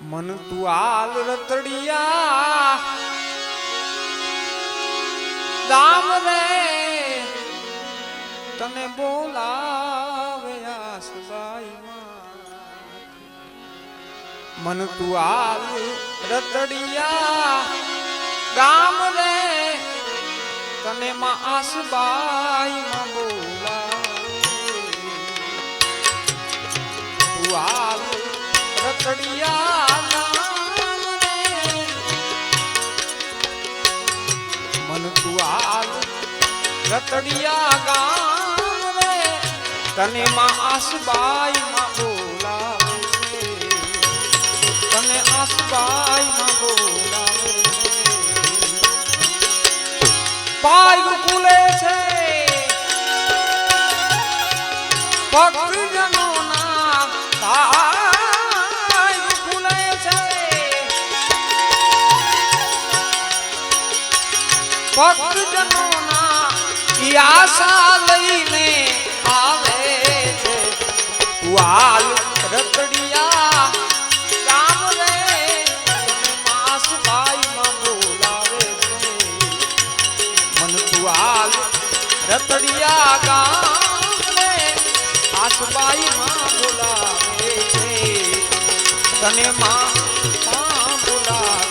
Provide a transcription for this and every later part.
મન તું હાલ રતડિયા. દામ રે, તને બોલાવ્યા સદાઈ મન તું હાલ રતડિયા. ગામ રે, તને માં આસબાઈ માં બોલા તું રતડિયા. રતડિયા ગામ રે તને માં આસબાઈ માં બોલાવે. તને આસબાઈ માં બોલાવે. પાય કુલે છે. ભક્તજનોના પાય કુલે છે. ભક્તજનોના ઈ આશા લઈને આવે છે. વાલ હાલ રતડિયા ગામ રે. તને માસભાઈમાં બોલાવે છે. મન તું હાલ રતડિયા તને માં માં બોલાવે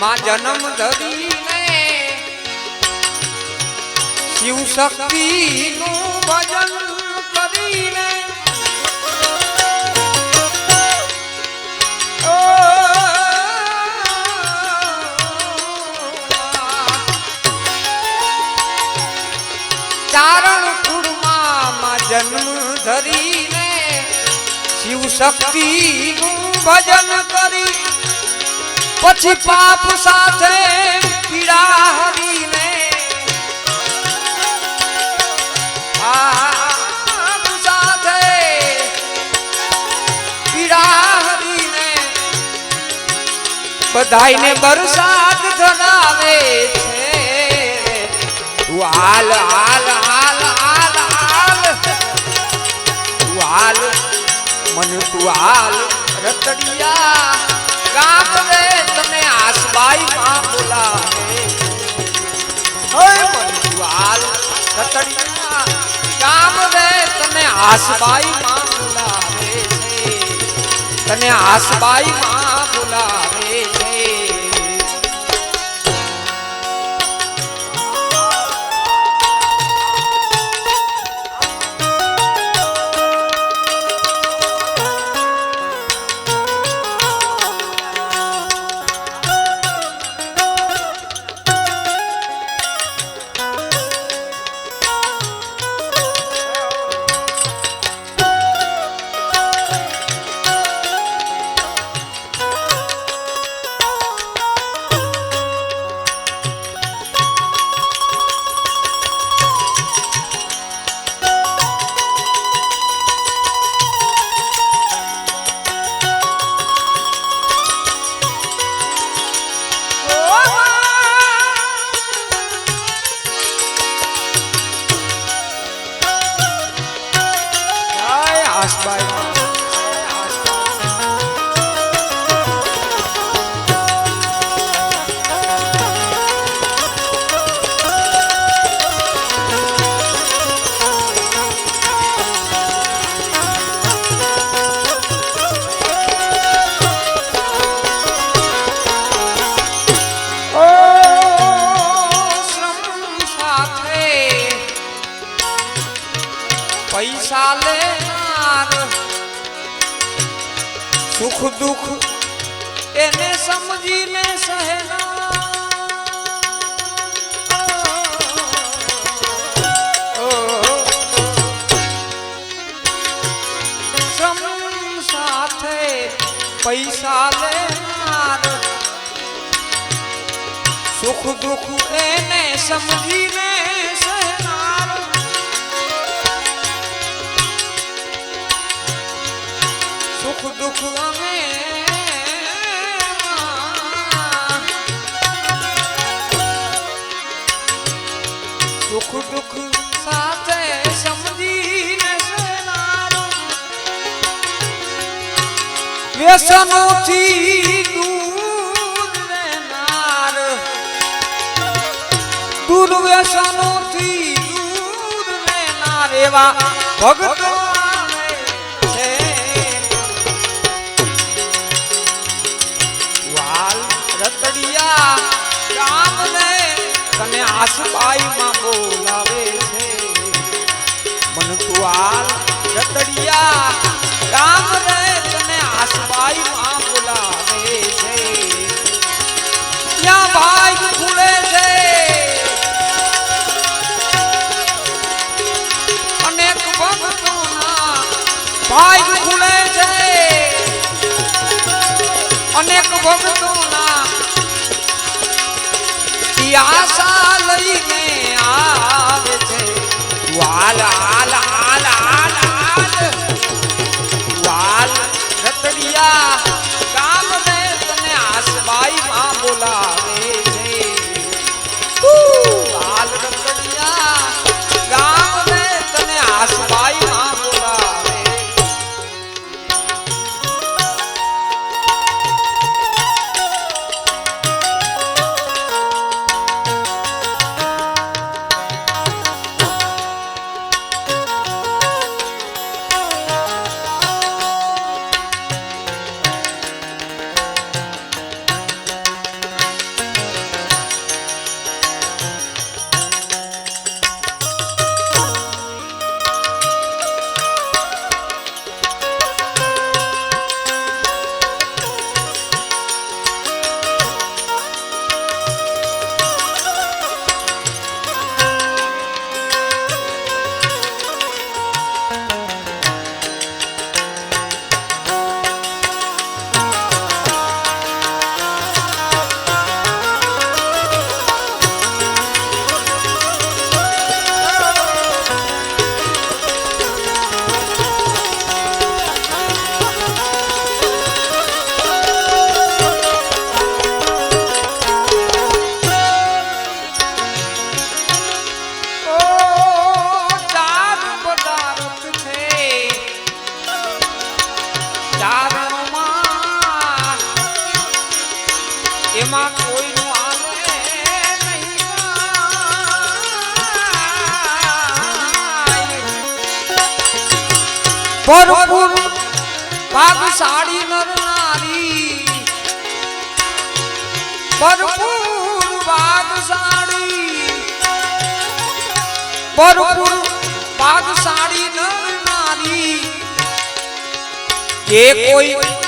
માં જન્મ ધરીને શિવ શક્તિનું ભજન કરીને ચારણ કુળમાં જન્મ ધરીને શિવ શક્તિનું ભજન કરી પછી પાપ સાથે પીડા હરીને. સાથે પીડા હરીને. બધાયને બરસાત ધરાવે છે. તું હાલ હાલ હાલ હાલ હાલ. તું હાલ, મન તું હાલ, રતડિયા. ગામ રે તને આસબાઈ માં બોલાવે. ઓય મન તું હાલ રતડિયા ગામ રે તને આસબાઈ માં બોલાવે છે. તને આસબાઈ માં સમજીને સહેના શ્રમ સાથે પૈસા લેનાર. સુખ દુઃખ એને સમજીને સહેનાર સુખ દુઃખ અમે વ્યસનોથી દૂર રહેનાર. દુર્વ્યસનોથી દૂર રહેનાર એવા છે. વાલ રતડિયા ગામને તને આસબાઈમાં બોલાવે છે. મન તું હાલ રતડિયા, રામ રે તને આસબાઈમાં બોલાવે છે. ત્યાં ભાઈ ખુલે છે. અનેક ભક્તોના ભાઈ ખુલે છે. અનેક ભક્તોના આશા વાલ હાલ એમાં કોઈનું ભરપૂર ભાગશાળી નર નારી ભરપૂર ભાગશાળી. ભરપૂર ભાગશાળી નર નારી જે કોઈ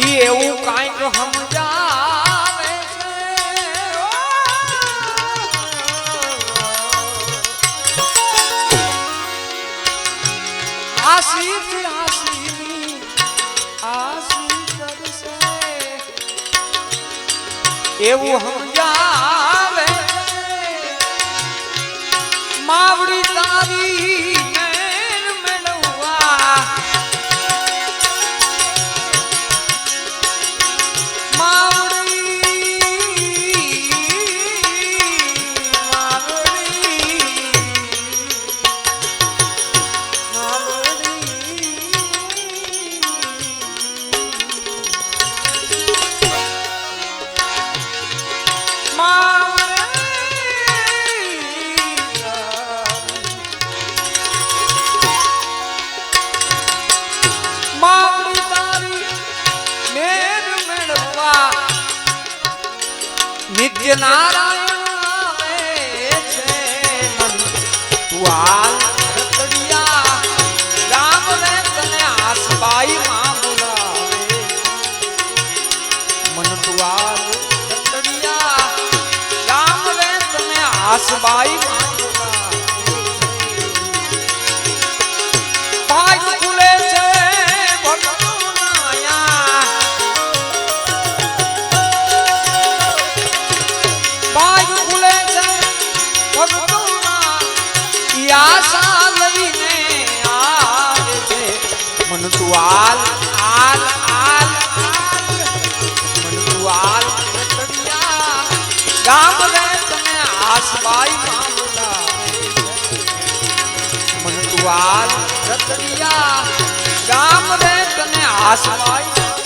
ઈ એવું કાંઈક સમજાવે છે. આશીથી આશીની આશી કરશે. એવું સમજાવે નિત્ય નારાયણ છે મન તું હાલ રતડિયા ગામ રે તને આસબાઈ માં બોલાવે મન તું હાલ રતડિયા ગામ રે તને આસબાઈ માં તું આલ આલ હાલ. મન તું હાલ રતડિયા. ગામ રે તને આસબાઈ માં બોલાવે મન રતડિયા ગામ રે તને આસવાય